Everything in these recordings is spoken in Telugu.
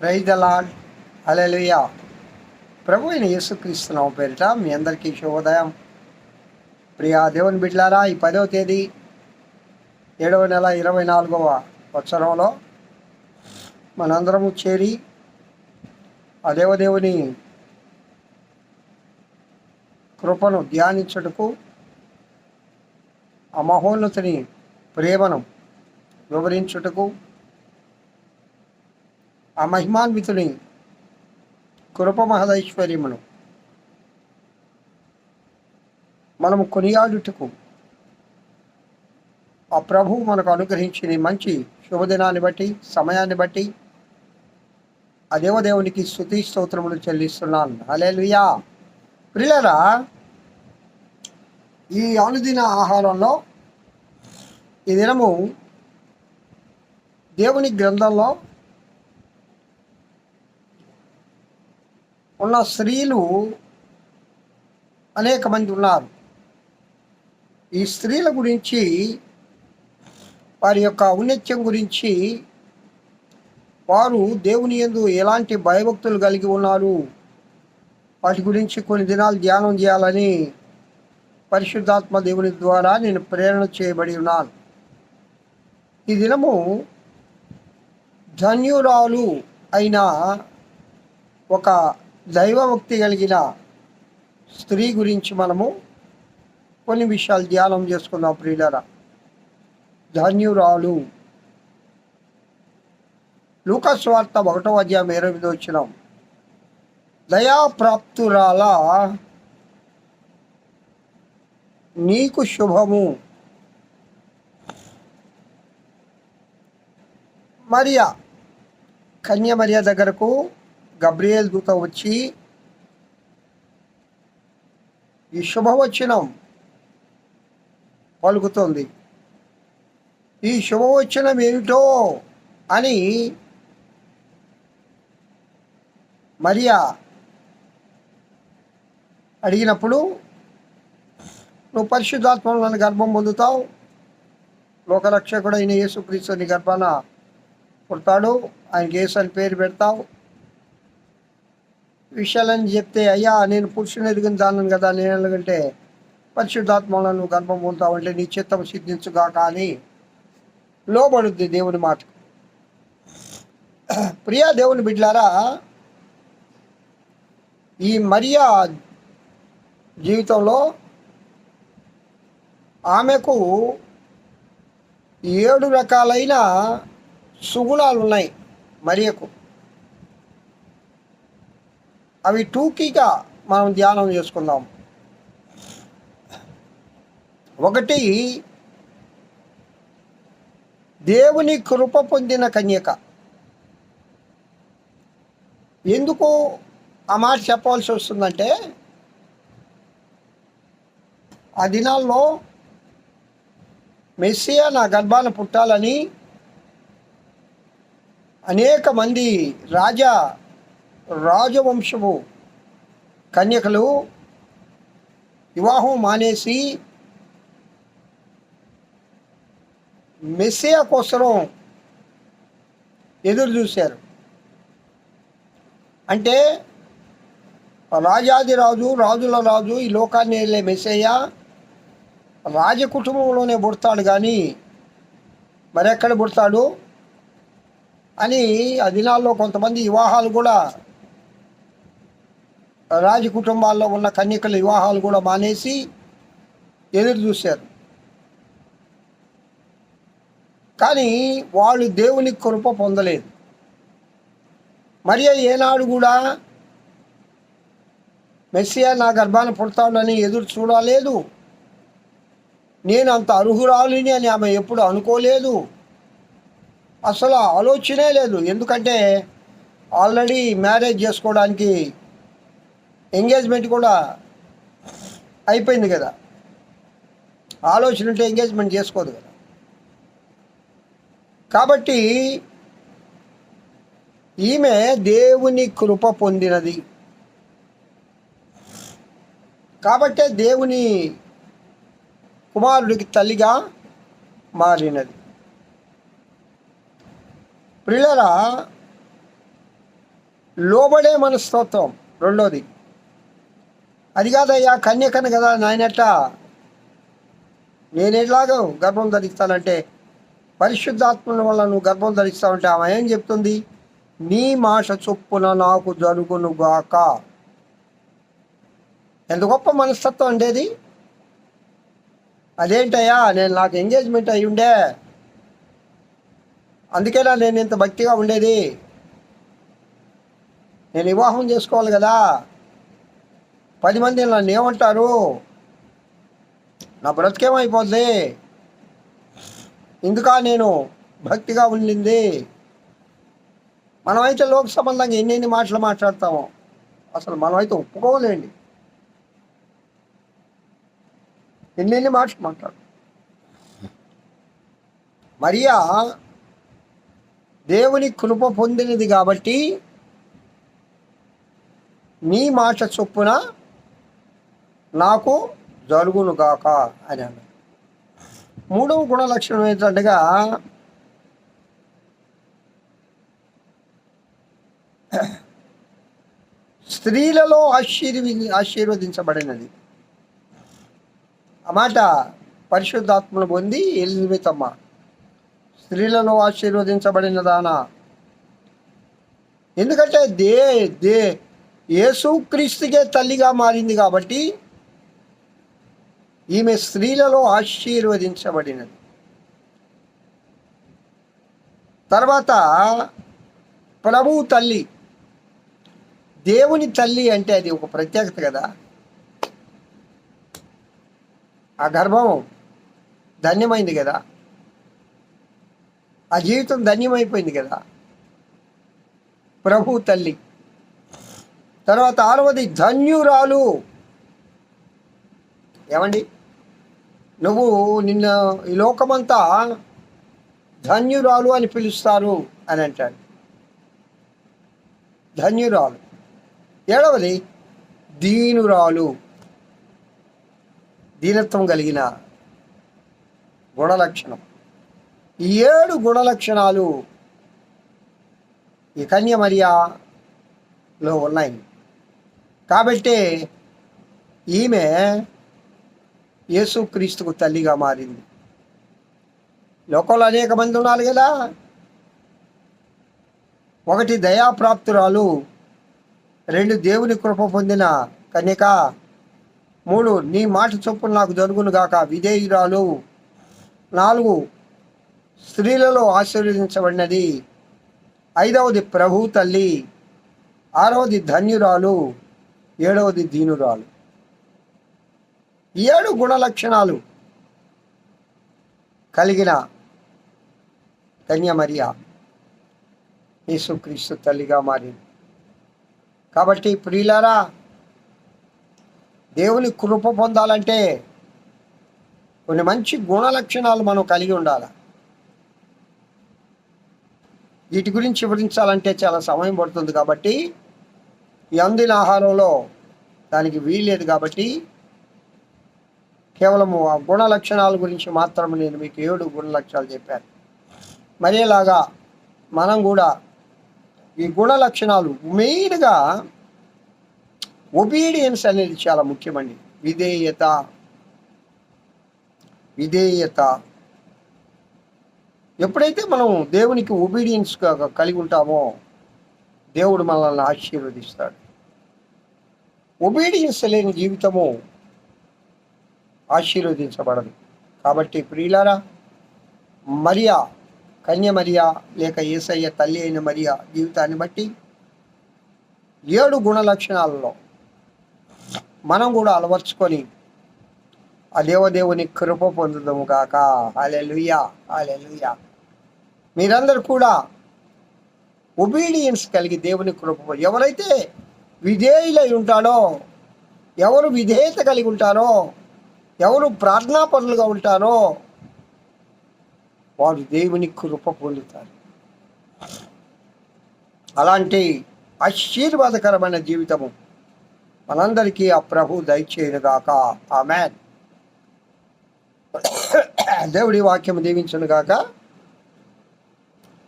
ప్రైజ్ అలాడ్ అలెలుయా ప్రభు అయిన యేసుక్రీస్తున్నాం పేరిట మీ అందరికీ శుభోదయం. ప్రియా దేవుని బిడ్లారా ఈ పదవ తేదీ ఏడవ నెల ఇరవై నాలుగవ సంవత్సరంలో మనందరము చేరి ఆ దేవదేవుని కృపను ధ్యానించుటకు ఆ మహోన్నతుని ప్రేమను వివరించుటకు ఆ మహిమాన్వితుని కృప మహదైశ్వర్యమును మనము కొనియాడుటకు ఆ ప్రభు మనకు అనుగ్రహించిన మంచి శుభదినాన్ని బట్టి సమయాన్ని బట్టి ఆ దేవదేవునికి స్థుతి స్తోత్రములు చెల్లిస్తున్నాను. హల్లెలూయా. ప్రియులరా ఈ అనుదిన ఆహారంలో ఈ దినము దేవుని గ్రంథంలో ఉన్న స్త్రీలు అనేక మంది ఉన్నారు. ఈ స్త్రీల గురించి వారి యొక్క ఔన్నత్యం గురించి వారు దేవుని యందు ఎలాంటి భయభక్తులు కలిగి ఉన్నారు? వాటి గురించి కొన్ని దినాలు ధ్యానం చేయాలని పరిశుద్ధాత్మ దేవుని ద్వారా నేను ప్రేరణ చేయబడి ఉన్నాను. ఈ దినము ధన్యురాలు అయిన ఒక దైవభక్తి కలిగిన స్త్రీ గురించి మనము కొన్ని విషయాలు ధ్యానం చేసుకుందాం ప్రియులరా. ధన్యురాలు. లూకస్వార్త ఒకటో అధ్యాయం ఇరవై ఎనిమిది వచ్చినాం దయాప్రాప్తురాల నీకు శుభము. మరియా కన్య మరియా దగ్గరకు గబ్రియల్ దూత వచ్చి ఈ శుభవచనం పలుకుతుంది. ఈ శుభవచనం ఏమిటో అని మరియా అడిగినప్పుడు నువ్వు పరిశుద్ధాత్మలను గర్భం పొందుతావు. లోకరక్షకుడైన యేసుక్రీస్తుని గర్భాన పుడతాడు. ఆయనకి యేసు అని పేరు పెడతావు. విషయాలని చెప్తే అయ్యా నేను పురుషుని ఎదిగిన కదా నేను ఎలాగంటే పరిశుద్ధాత్మలను గర్భం పొందుతావంటే నీ చిత్తం సిద్ధించుగా కానీ లోబడుద్ది దేవుని మాట. ప్రియా దేవుని బిడ్లారా ఈ మరియా జీవితంలో ఆమెకు ఏడు రకాలైన సుగుణాలు ఉన్నాయి మరియకు. అవి టూకీగా మనం ధ్యానం చేసుకుందాం. ఒకటి దేవుని కృప పొందిన కన్యక. ఎందుకు ఆ మాట చెప్పవలసి వస్తుందంటే ఆ దినాల్లో మెస్సియా నా గర్భాన పుట్టాలని అనేక మంది రాజా రాజవంశము కన్యకలు వివాహం మానేసి మెస్సియా కోసరం ఎదురు చూశారు. అంటే రాజాది రాజు రాజుల రాజు ఈ లోకాన్ని వెళ్ళే మెస్సయ్య రాజ కుటుంబంలోనే పుడతాడు కానీ మరెక్కడ పుడతాడు? అని ఆ దినాల్లో కొంతమంది వివాహాలు కూడా రాజ కుటుంబాల్లో ఉన్న కన్యకల వివాహాలు కూడా మానేసి ఎదురు చూశారు. కానీ వాళ్ళు దేవుని కృప పొందలేదు. మరి ఏనాడు కూడా మెస్సియా నా గర్భాన్ని పుడతాడని ఎదురు చూడలేదు. నేను అంత అర్హురాలిని అని ఆమె ఎప్పుడు అనుకోలేదు. అసలు ఆలోచనే లేదు. ఎందుకంటే ఆల్రెడీ మ్యారేజ్ చేసుకోవడానికి ఎంగేజ్మెంట్ కూడా అయిపోయింది కదా. ఆలోచన ఉంటే ఎంగేజ్మెంట్ చేసుకోదు కదా. కాబట్టి ఈమె దేవుని కృప పొందినది. కాబట్టే దేవుని కుమారుడికి తల్లిగా మారినది. ప్రియులరా లోబడే మనస్తత్వం రెండోది. అది కాదయ్యా కన్యకను కదా నాయనట్ట నేను గర్భం ధరిస్తానంటే పరిశుద్ధాత్మల వల్ల నువ్వు గర్భం ధరిస్తావంటే ఆమె ఏం చెప్తుంది? నీ మాష చొప్పున నాకు జరుగునుగాక. ఎంత గొప్ప మనస్తత్వం ఉండేది అదేంటయ్యా నేను నాకు ఎంగేజ్మెంట్ అయి ఉండే. అందుకేనా నేను ఇంత భక్తిగా ఉండేది? నేను వివాహం చేసుకోవాలి కదా. పది మంది నన్ను ఏమంటారు? నా బ్రతికేమైపోద్ది? ఇందుకా నేను భక్తిగా ఉండింది. మనమైతే లోక సంబంధంగా ఎన్నెన్ని మాటలు మాట్లాడతామో అసలు మనమైతే ఒప్పుకోలేండి. ఎన్నెన్ని మాటలు మాట్లాడు మరియా దేవుని కృప పొందినది కాబట్టి నీ మాట చొప్పున నాకు జరుగునుగాక అని అన్నాడు. మూడవ గుణ లక్షణం ఏంటంటేగా స్త్రీలలో ఆశీర్వి ఆశీర్వదించబడినది. ఆ మాట పరిశుద్ధాత్మను పొంది ఎలిజబెత్ అమ్మ స్త్రీలలో ఆశీర్వదించబడినదానా ఎందుకంటే దే దే యేసుక్రీస్తుకే తల్లిగా మారింది కాబట్టి ఈమె స్త్రీలలో ఆశీర్వదించబడినది. తర్వాత ప్రభువు తల్లి. దేవుని తల్లి అంటే అది ఒక ప్రత్యేకత కదా. ఆ గర్భం ధన్యమైంది కదా. ఆ జీవితం ధన్యమైపోయింది కదా. ప్రభు తల్లి. తర్వాత ఆరవది ధన్యురాలు. ఏమండి? నువ్వు నిన్న ఈ లోకమంతా ధన్యురాలు అని పిలుస్తారు అని అంటాడు. ధన్యురాలు. ఏడవది? దీనురాలు. దీనత్వం కలిగిన గుణలక్షణం. ఈ ఏడు గుణలక్షణాలు ఈ కన్యమరియాలో ఉన్నాయి. కాబట్టి ఈమె యేసుక్రీస్తుకు తల్లిగా మారింది. లోకంలో అనేక మంది ఉన్నారు కదా. ఒకటి దయాప్రాప్తురాలు రెండు దేవుని కృప పొందిన కన్యక మూడు నీ మాట చొప్పున నాకు జరుగును గాక విధేయురాలు నాలుగు స్త్రీలలో ఆశీర్వదించబడినది ఐదవది ప్రభు తల్లి ఆరవది ధన్యురాలు ఏడవది దీనురాలు. ఏడు గుణ లక్షణాలు కలిగిన కన్యమరియా యేసుక్రీస్తు తల్లిగా మారింది. కాబట్టి ప్రియులారా దేవుని కృప పొందాలంటే కొన్ని మంచి గుణ లక్షణాలు మనం కలిగి ఉండాలి. వీటి గురించి వివరించాలంటే చాలా సమయం పడుతుంది కాబట్టి ఈ అందిన ఆహారంలో దానికి వీల్లేదు కాబట్టి కేవలము ఆ గుణ లక్షణాల గురించి మాత్రమే నేను మీకు ఏడు గుణ లక్షణాలు చెప్పాను. మరేలాగా మనం కూడా ఈ గుణ లక్షణాలు మెయిన్గా ఒబీడియన్స్ అనేది చాలా ముఖ్యమండి. విధేయత విధేయత. ఎప్పుడైతే మనం దేవునికి ఒబీడియన్స్ కలిగి ఉంటామో దేవుడు మనల్ని ఆశీర్వదిస్తాడు. ఒబీడియన్స్ లేని జీవితము ఆశీర్వదించబడదు. కాబట్టి ప్రియులారా మరియా కన్య మరియా లేక ఏసయ్య తల్లి అయిన మరియా జీవితాన్ని బట్టి ఏడు గుణ లక్షణాలలో మనం కూడా అలవర్చుకొని ఆ దేవదేవుని కృప పొందుదాము కాక హాలెలుయా హాలెలుయా మీరందరూ కూడా ఒబీడియన్స్ కలిగి దేవుని కృప ఎవరైతే విధేయులై ఉంటాడో ఎవరు విధేయత కలిగి ఉంటారో ఎవరు ప్రార్థనాపరులుగా ఉంటారో వారు దేవుని కృప పొందుతారు. అలాంటి ఆశీర్వాదకరమైన జీవితము మనందరికీ ఆ ప్రభు దయచేయనుగాక. ఆ మ్యాన్ దేవుడి వాక్యం దీవించను గాక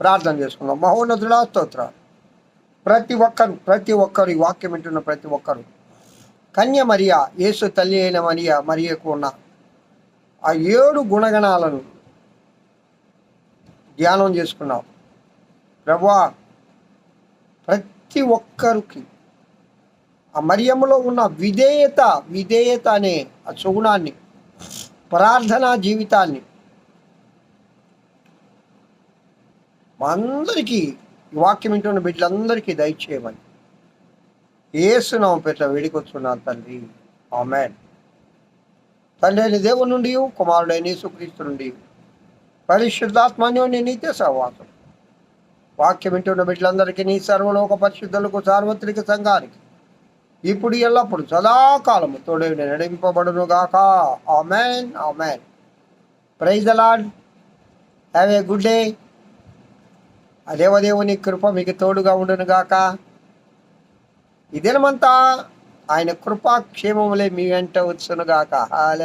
ప్రార్థన చేసుకున్నాం మహోన్నతుడా స్తోత్ర. ప్రతి ఒక్కరు ప్రతి ఒక్కరు ఈ వాక్యం వింటున్న ప్రతి ఒక్కరు కన్య మరియా యేసు తల్లి అయిన మరియా మరియకు ఉన్న ఆ ఏడు గుణగణాలను ధ్యానం చేసుకున్నాం. ప్రభా ప్రతి ఒక్కరికి ఆ మరియమ్మలో ఉన్న విధేయత విధేయత అనే ఆ సుగుణాన్ని ప్రార్థనా జీవితాన్ని మా అందరికీ వాక్యం వింటున్న బిడ్డలందరికీ దయచేయమని ఏసునామం పెట్ల వేడికొచ్చున్నాను తండ్రి. ఆమెన్. తండ్రి అయిన దేవుని నుండి కుమారుడైన యేసుక్రీస్తు నుండి పరిశుద్ధాత్మన్యోని నీతే సహవాసం. వాక్యం వింటున్న బిడ్డలందరికీ నీ సర్వలోక పరిశుద్ధులకు సార్వత్రిక సంఘానికి ఇప్పుడు ఎల్లప్పుడు సదాకాలము తోడే నడిపింపబడును గాక amen amen. Praise the Lord have a good day. దేవదేవుని కృప మీకు తోడుగా ఉండును గాక ఈ దినమంతా ఆయన కృపాక్షేమములే మీ వెంట వచ్చునుగాక. హాలే